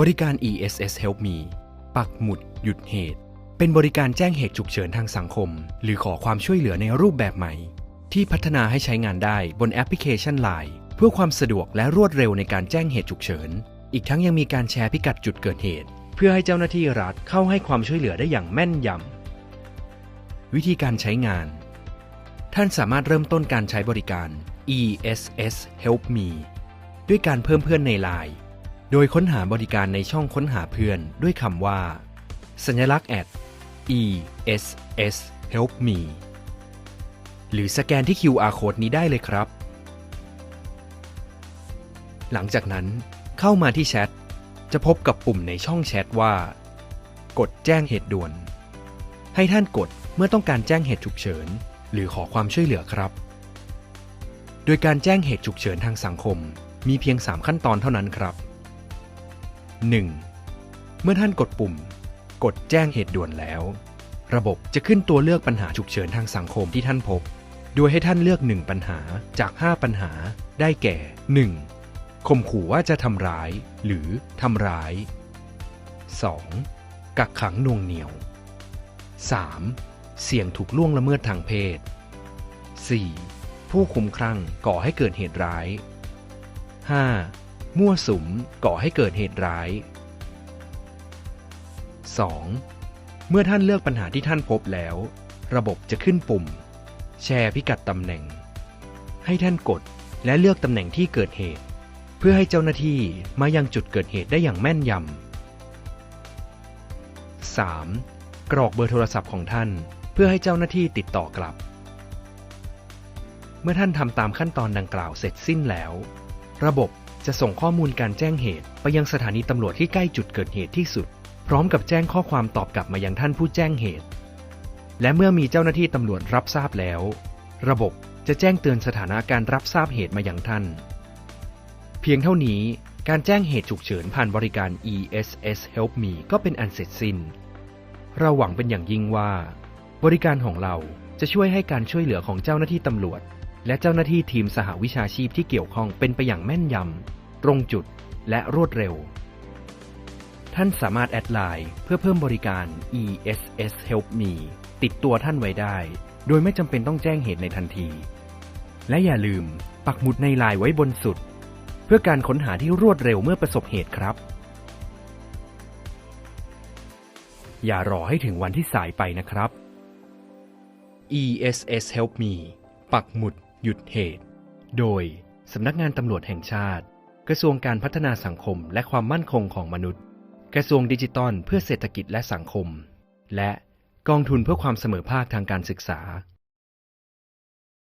บริการ ESS Help Me ปักหมุดหยุดเหตุ เป็นบริการแจ้งเหตุฉุกเฉินทางสังคม หรือขอความช่วยเหลือในรูปแบบใหม่ ที่พัฒนาให้ใช้งานได้บนแอปพลิเคชัน Line เพื่อความสะดวกและรวดเร็วในการแจ้งเหตุฉุกเฉิน อีกทั้งยังมีการแชร์พิกัดจุดเกิดเหตุ เพื่อให้เจ้าหน้าที่รัฐเข้าให้ความช่วยเหลือได้อย่างแม่นยำวิธีการใช้งาน ท่านสามารถเริ่มต้นการใช้บริการ ESS Help Me ด้วยการเพิ่มเพื่อนใน Line โดยค้นหาบริการในช่องค้นหาเพื่อนด้วยคำว่า สัญลักษณ์ at ESS Help Me หรือสแกนที่ QR Code นี้ได้เลยครับ หลังจากนั้นเข้ามาที่แชท จะพบกับปุ่มในช่องแชทว่า กดแจ้งเหตุด่วน ให้ท่านกดเมื่อต้องการแจ้งเหตุฉุกเฉิน หรือขอความช่วยเหลือครับ โดยการแจ้งเหตุฉุกเฉินทางสังคม มีเพียง 3 ขั้นตอนเท่านั้นครับ 1. เมื่อท่านกดปุ่ม กดแจ้งเหตุด่วนแล้ว ระบบจะขึ้นตัวเลือกปัญหาฉุกเฉินทางสังคมที่ท่านพบ โดยให้ท่านเลือก 1 ปัญหาจาก 5 ปัญหา ได้แก่ 1. ข่มขู่ว่าจะทำร้าย หรือทำร้าย 2. กักขังน่วงเหนียว 3. เสี่ยงถูกล่วงละเมิดทางเพศ 4. ผู้คุมครั่งก่อให้เกิดเหตุร้าย 5. มั่วสุมก่อให้เกิดเหตุร้าย 2. เมื่อท่านเลือกปัญหาที่ท่านพบแล้ว ระบบจะขึ้นปุ่ม แชร์พิกัดตำแหน่ง ให้ท่านกดและเลือกตำแหน่งที่เกิดเหตุ เพื่อให้เจ้าหน้าที่มายังจุดเกิดเหตุได้อย่างแม่นยำ 3. กรอกเบอร์โทรศัพท์ของท่าน เพื่อให้เจ้าหน้าที่ติดต่อกลับ เมื่อท่านทำตามขั้นตอนดังกล่าวเสร็จสิ้นแล้ว ระบบ จะส่งข้อมูลการแจ้งเหตุ ไปยังสถานีตำรวจที่ใกล้จุดเกิดเหตุที่สุด พร้อมกับแจ้งข้อความตอบกลับมายังท่านผู้แจ้งเหตุ และเมื่อมีเจ้าหน้าที่ตำรวจรับทราบแล้ว ระบบจะแจ้งเตือนสถานะการรับทราบเหตุมายังท่าน เพียงเท่านี้การแจ้งเหตุฉุกเฉินผ่านบริการ ESS Help Me ก็เป็นอันเสร็จสิ้น เราหวังเป็นอย่างยิ่งว่า บริการของเราจะช่วยให้การช่วยเหลือของเจ้าหน้าที่ตำรวจ และเจ้าหน้าที่ทีมสหวิชาชีพที่เกี่ยวข้องเป็นไปอย่างแม่นยำ ตรงจุด และรวดเร็ว ท่านสามารถแอดไลน์เพื่อเพิ่มบริการ ESS Help Me ติดตัวท่านไว้ได้ โดยไม่จำเป็นต้องแจ้งเหตุในทันที และอย่าลืมปักหมุดในไลน์ไว้บนสุด เพื่อการค้นหาที่รวดเร็วเมื่อประสบเหตุครับ อย่ารอให้ถึงวันที่สายไปนะครับ ESS Help Me ปักหมุดหยุดเหตุ โดย สำนักงานตำรวจแห่งชาติ กระทรวงการพัฒนาสังคมและความมั่นคงของมนุษย์ กระทรวงดิจิทัลเพื่อเศรษฐกิจและสังคม และกองทุนเพื่อความเสมอภาคทางการศึกษา